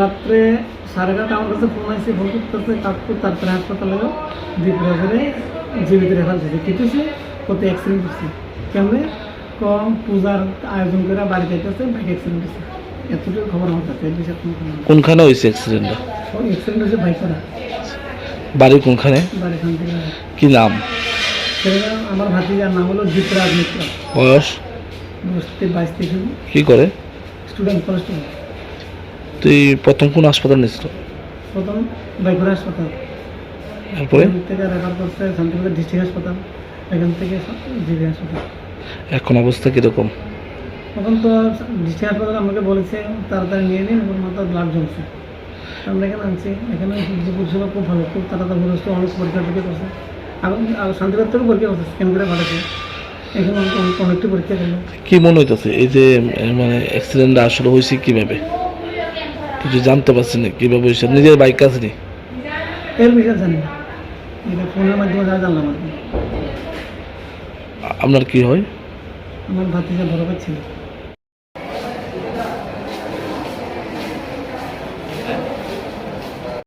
রাত্রে সাড়ে এগারোটা আমার কাছে ফোন আসছে ফোন করতেছে কাকু তারপরে হাসপাতালে দুপুরে করে জীবিত রেখা কিন্তু সে কত অ্যাক্সিডেন্ট করছে কেমনে? কম পূজার আয়োজন করে বাড়ি যাইতেছে বাইক অ্যাক্সিডেন্ট করছে এতটুকু খবর আমার কাছে কোনখানে হয়েছে অ্যাক্সিডেন্টটা ওই অ্যাক্সিডেন্ট হয়েছে বাইক করা বাড়ি কোনখানে? কি নাম? আমার ভাতিজার নাম হলো দীপরাজ মিত্র। বয়স? বাইশ থেকে কি করে? স্টুডেন্ট কলেজ স্টুডেন্ট তুই প্রথম কোন হাসপাতাল নিয়েছিল প্রথম বাইকুড়া হাসপাতাল। তারপরে এখান থেকে রেফার করছে শান্তিপুর ডিস্ট্রিক্ট হাসপাতাল। এখান থেকে জিবি হাসপাতাল। এখন অবস্থা কীরকম? তখন তো ডিস্ট্রিক্ট হাসপাতাল আমাকে বলেছে তাড়াতাড়ি নিয়ে নিন ওর মাথা ব্লাড জমছে। আমরা এখানে আনছি এখানে বুঝছিল খুব ভালো খুব তাড়াতাড়ি বলেছে অনেক পরীক্ষা টরীক্ষা করছে। এখন শান্তিপুর থেকে পরীক্ষা করছে স্ক্যান করে পাঠাচ্ছে এখানে অনেক- অনেক- পরীক্ষা করল। কি মনে হইতেছে? এই যে মানে অ্যাক্সিডেন্টটা আসলে হয়েছে কীভাবে? কিছু জানতে পারছি না কীভাবে হয়েছে নিজের বাইক আছে নি? এর বিষয়ে জানি না। এটা ফোনের মাধ্যমে যা জানলাম আর কি। আপনার কি হয়? আমার ভাতিজা বড় ছিল।